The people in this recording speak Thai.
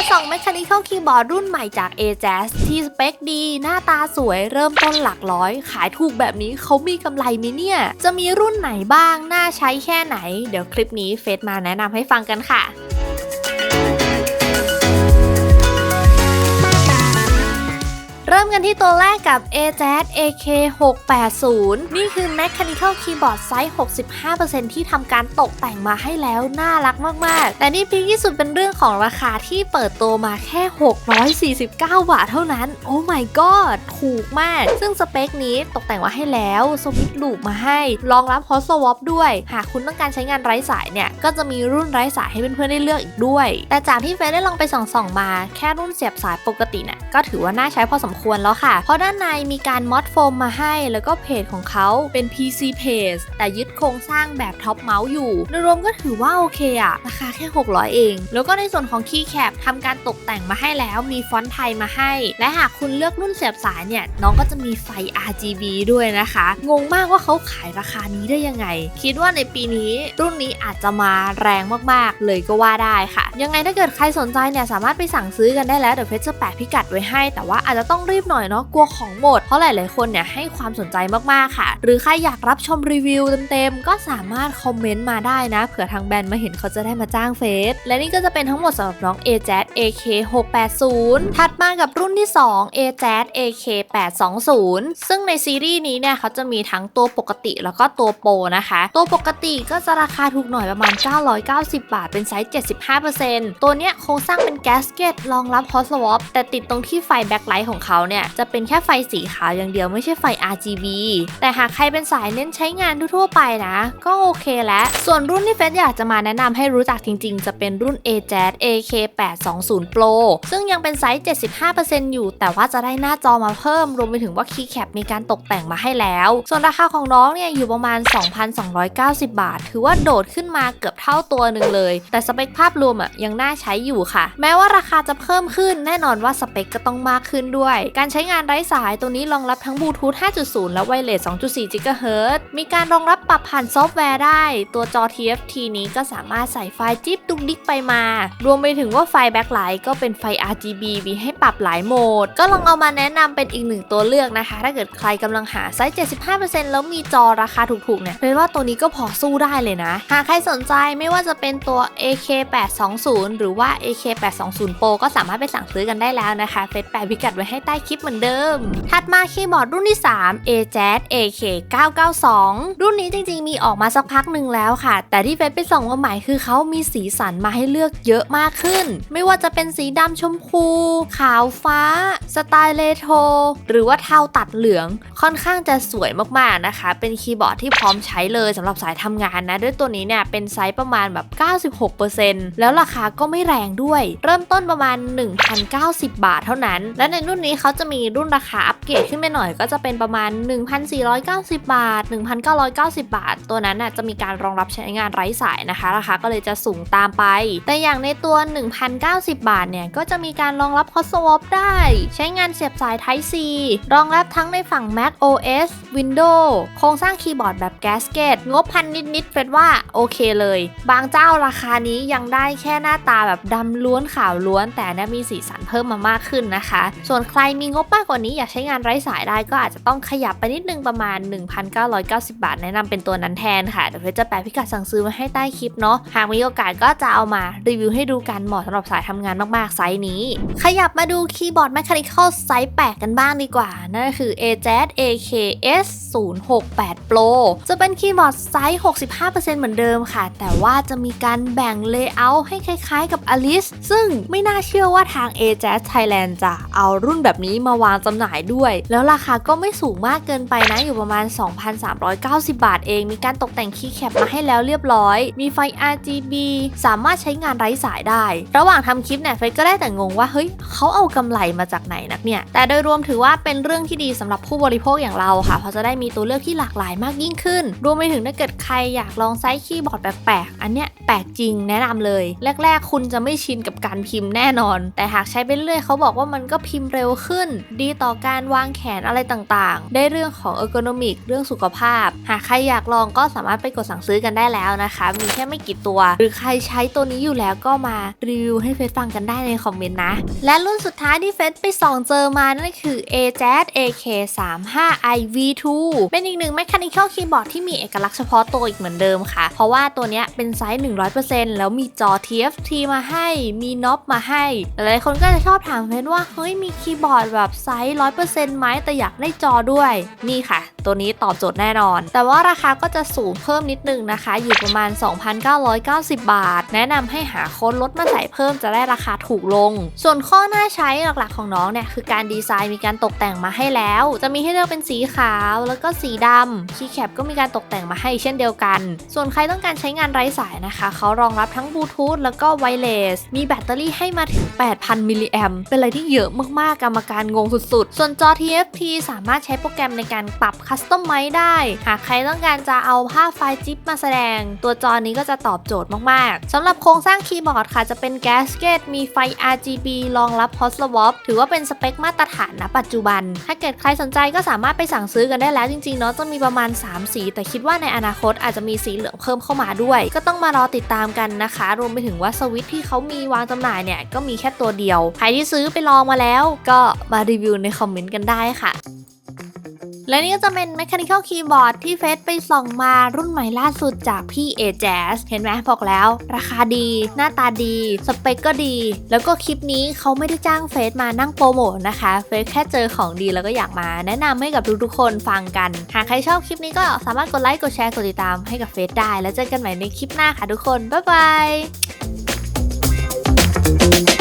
มาส่อง Mechanical Keyboard รุ่นใหม่จาก AJAS ที่สเปคดี หน้าตาสวยเริ่มต้นหลักร้อย ขายถูกแบบนี้เขามีกำไรไหมเนี่ย จะมีรุ่นไหนบ้าง น่าใช้แค่ไหน เดี๋ยวคลิปนี้เฟซมาแนะนำให้ฟังกันค่ะ เริ่มกันที่ตัวแรกกับ AJAS AK680 นี่คือ Mechanical Keyboard ไซส์ 65%ที่ทำการตกแต่งมาให้แล้วน่ารักมาก ๆ แต่นี่พีคที่สุดเป็นเรื่องของราคาที่เปิดตัวมาแค่ 649 บาทเท่านั้น โอ้ my god ถูกมาก ซึ่งสเปคนี้ตกแต่งมาให้แล้วสวิตช์ลูปมาให้ รองรับ Hot Swap ด้วย หากคุณต้องการใช้งานไร้สายเนี่ย ก็จะมีรุ่นไร้สายให้เพื่อนๆได้เลือกอีกด้วย แต่จากที่เฟซได้ลองไปส่องๆมา แค่รุ่นเสียบสายปกติเนี่ยก็ถือว่าน่าใช้พอสมควรแล้วค่ะ เพราะด้านในมีการมอดโฟมมาให้ แล้วก็เพจของเขาเป็น PC Page แต่ยึดโครงสร้างแบบท็อปเมาส์อยู่โดยรวมก็ถือว่าโอเคอะราคาแค่ 600 เอง แล้วก็ในส่วนของคีย์แคปทำการตกแต่งมาให้แล้วมีฟอนต์ไทยมาให้ และหากคุณเลือกรุ่นเสียบสายเนี่ย น้องก็จะมีไฟ RGB ด้วยนะคะ งงมากว่าเขาขายราคานี้ได้ยังไง คิดว่าในปีนี้รุ่นนี้อาจจะมาแรงมากๆ เลยก็ว่าได้ค่ะ ยังไงถ้าเกิดใครสนใจเนี่ยสามารถไปสั่งซื้อกันได้แล้วเดี๋ยวเพชรจะแปะพิกัดไว้ให้ แต่ว่าอาจจะต้องรีบหน่อยเนาะกลัวของหมด เพราะหลาย ๆ คนเนี่ยให้ความสนใจมาก ๆ ค่ะ หรือใครอยากรับชมรีวิวเต็ม ๆ ก็สามารถคอมเมนต์มาได้นะ เผื่อทางแบรนด์มาเห็นเขาจะได้มาจ้างเฟซ และนี่ก็จะเป็นทั้งหมดสำหรับน้อง AJAS AK680 ถัดมากับรุ่นที่ 2 AJAS AK820 ซึ่งในซีรีส์นี้เนี่ยเขาจะมีทั้งตัวปกติแล้วก็ตัวโปรนะคะ ตัวปกติก็จะราคาถูกหน่อยประมาณ 990 บาท เป็นไซส์ 75%ตัวเนี้ยโครงสร้างเป็นแกสเกตรองรับ Hot Swap แต่ติดตรงที่ไฟแบ็คไลท์ของเขาเนี่ยจะเป็นแค่ไฟสีขาวอย่างเดียวไม่ใช่ไฟ RGB แต่หากใครเป็นสายเน้นใช้งานทั่วไปนะ ก็โอเคแล้วส่วนรุ่นที่เฟสอยากจะมาแนะนำให้รู้จักจริงๆ จะเป็นรุ่น AJAS AK820 Pro ซึ่งยังเป็นไซส์ 75%อยู่ แต่ว่าจะได้หน้าจอมาเพิ่ม รวมไปถึงว่าคีย์แคปมีการตกแต่งมาให้แล้ว ส่วนราคาของน้องเนี่ยอยู่ประมาณ 2,290 บาท ถือว่าโดดขึ้นมาเกือบเท่าตัวหนึ่งเลย แต่สเปคภาพรวมอะยังน่าใช้อยู่ค่ะ แม้ว่าราคาจะเพิ่มขึ้นแน่นอนว่าสเปคก็ต้องมากขึ้นด้วยการใช้งานไร้สายตัวนี้รองรับทั้งบลูทูธ 5.0 และไวเลส 2.4 GHz มีการรองรับปรับผ่านซอฟต์แวร์ได้ ตัวจอ TFT นี้ก็สามารถใส่ไฟล์จิ๊บดุกดิกไปมา รวมไปถึงว่าไฟแบ็คไลท์ก็เป็นไฟ RGB มีให้ปรับหลายโหมด ก็ลองเอามาแนะนำเป็นอีกหนึ่งตัวเลือกนะคะ ถ้าเกิดใครกำลังหาไซส์ 75%แล้วมีจอราคาถูกๆเนี่ยเป็นว่าตัวนี้ก็พอสู้ได้เลยนะ หากใครสนใจไม่ว่าจะเป็นตัว AK820 หรือว่า AK820 Pro ก็สามารถไปสั่งซื้อกันได้แล้วนะคะเฟซแปะพิกัดไว้ให้ใต้คลิปเหมือนเดิม ถัดมาคีย์บอร์ดรุ่นที่ 3 AJAS AK992 รุ่นนี้จริงๆ มีออกมาสักพักหนึ่งแล้วค่ะ แต่ที่เฟซไปส่องมาใหม่คือเขามีสีสันมาให้เลือกเยอะมากขึ้น ไม่ว่าจะเป็นสีดำชมพู ขาวฟ้า สไตล์เรโทรหรือว่าเทาตัดเหลือง ค่อนข้างจะสวยมากๆนะคะ เป็นคีย์บอร์ดที่พร้อมใช้เลยสำหรับสายทำงานนะ ด้วยตัวนี้เนี่ยเป็นไซส์ประมาณแบบ 96%แล้วราคาก็ไม่แรงด้วย เริ่มต้นประมาณ 1,090 บาทเท่านั้น และในรุ่นนี้เขาจะมีรุ่นราคาอัปเกรดขึ้นไปหน่อยก็จะเป็นประมาณ 1,490 บาท 1,990 บาท ตัวนั้นน่ะจะมีการรองรับใช้งานไร้สายนะคะราคาก็เลยจะสูงตามไป แต่อย่างในตัว 1,090 บาทเนี่ยก็จะมีการรองรับ Hot Swap ได้ ใช้งานเสียบสาย Type C รองรับทั้งในฝั่ง Mac OS Windows โครงสร้างคีย์บอร์ดแบบแกสเกตงบพันนิดๆเฟดว่าโอเคเลย บางเจ้าราคานี้ยังได้แค่หน้าตาแบบดำล้วนขาวล้วน แต่เนี่ยมีสีสันเพิ่มมามากขึ้นนะคะ ส่วนใครมีงบมากกว่านี้อยากใช้งานไร้สายได้ก็อาจจะต้องขยับไปนิดนึงประมาณ 1,990 บาท แนะนำเป็นตัวนั้นแทนค่ะเดี๋ยวเพจะแปะพิกัดสั่งซื้อมาให้ใต้คลิปเนาะหากมีโอกาสก็จะเอามารีวิวให้ดูกันเหมาะสำหรับสายทำงานมากๆไซส์นี้ ขยับมาดูคีย์บอร์ด Mechanical ไซส์แปกกันบ้างดีกว่านั่นก็คือ AJAS AKS 068 Pro จะเป็นคีย์บอร์ดไซส์ 65%เหมือนเดิมค่ะ แต่ว่าจะมีการแบ่งเลเยอร์ให้คล้ายๆ กับ Alice ซึ่งไม่น่าเชื่อว่าทาง AJAS Thailand จะเอารุ่นแบบนี้มาวางจำหน่ายด้วย แล้วราคาก็ไม่สูงมากเกินไปนะอยู่ประมาณ 2,390 บาทเอง มีการตกแต่งคีย์แคปมาให้แล้วเรียบร้อย มีไฟ RGB สามารถใช้งานไร้สายได้ ระหว่างทำคลิปเนี่ยเฟซก็ได้แต่งงว่าเฮ้ยเขาเอากำไรมาจากไหนนักเนี่ย แต่โดยรวมถือว่าเป็นเรื่องที่ดีสำหรับผู้บริโภคอย่างเราค่ะ เพราะจะได้มีตัวเลือกที่หลากหลายมากยิ่งขึ้น รวมไปถึงถ้าเกิดใครอยากลองไซส์คีย์บอร์ดแปลกๆ อันเนี้ยแปลกจริงแนะนำเลย แรก ๆ คุณจะไม่ชินกับการพิมพ์แน่นอน แต่หากใช้ไปเรื่อยเขาบอกว่ามันก็พิมพ์เร็วขึ้น ดีต่อการวางแขนอะไรต่างๆ ได้เรื่องของ ergonomic เรื่องสุขภาพ หากใครอยากลองก็สามารถไปกดสั่งซื้อกันได้แล้วนะคะ มีแค่ไม่กี่ตัว หรือใครใช้ตัวนี้อยู่แล้วก็มารีวิวให้เฟซฟังกันได้ในคอมเมนต์นะ และรุ่นสุดท้ายที่เฟซไปส่องเจอมานั่นคือ AJAZ AK35i V2 เป็นอีกหนึ่ง mechanical keyboard ที่มีเอกลักษณ์เฉพาะตัวอีกเหมือนเดิมค่ะ เพราะว่าตัวนี้เป็นไซส์ 100%แล้วมีจอ TFT มาให้ มีน็อปมาให้ หลายคนก็จะชอบถามเฟซว่า เฮ้ยมีคีย์บอร์ดแบบไซส์100%ไหมแต่อยากได้จอด้วย นี่ค่ะ ตัวนี้ตอบโจทย์แน่นอน แต่ว่าราคาก็จะสูงเพิ่มนิดนึงนะคะ อยู่ประมาณ 2,990 บาท แนะนำให้หาโค้ดลดมาใส่เพิ่มจะได้ราคาถูกลง ส่วนข้อน่าใช้หลักๆของน้องเนี่ยคือการดีไซน์มีการตกแต่งมาให้แล้ว จะมีให้เลือกเป็นสีขาวแล้วก็สีดำคีย์แคปก็มีการตกแต่งมาให้เช่นเดียวกัน ส่วนใครต้องการใช้งานไร้สายนะคะเขารองรับทั้งบลูทูธแล้วก็ไวเลสมีแบตเตอรี่ให้มาถึง 8,000 มิลลิแอมเป็นอะไรที่เยอะมากๆกรรมการงงสุดๆ ส่วนจอ TFT สามารถใช้โปรแกรมในการปรับคัสตอมไมซ์ได้ หากใครต้องการจะเอาภาพไฟล์จิ๊บมาแสดง ตัวจอนี้ก็จะตอบโจทย์มากๆ สำหรับโครงสร้างคีย์บอร์ดค่ะจะเป็นแกสเกตมีไฟ RGB รองรับ Hot Swap ถือว่าเป็นสเปคมาตรฐานณปัจจุบัน ถ้าเกิดใครสนใจก็สามารถไปสั่งซื้อกันได้แล้วจริงๆเนาะจะมีประมาณ 3 สี แต่คิดว่าในอนาคตอาจจะมีสีเหลืองเพิ่มเข้ามาด้วย ก็ต้องมารอติดตามกันนะคะ รวมไปถึงว่าสวิตช์ที่เขามีวางจำหน่ายเนี่ยก็มีแค่ตัวเดียว ใครที่ซื้อไปลองมาแล้วก็มารีวิวในคอมเมนต์กันได้ค่ะและนี่ก็จะเป็น Mechanical Keyboard ที่เฟซไปส่องมารุ่นใหม่ล่าสุดจากพี่ a j a z เห็นไหมบอกแล้ว ราคาดี หน้าตาดี สเปคก็ดี แล้วก็คลิปนี้เขาไม่ได้จ้างเฟซมานั่งโปรโมทนะคะ เฟซแค่เจอของดีแล้วก็อยากมาแนะนำให้กับทุกๆคนฟังกัน หากใครชอบคลิปนี้ก็สามารถกดไลค์กดแชร์กดติดตามให้กับเฟซได้ แล้วเจอกันใหม่ในคลิปหน้าค่ะทุกคนบ๊ายบาย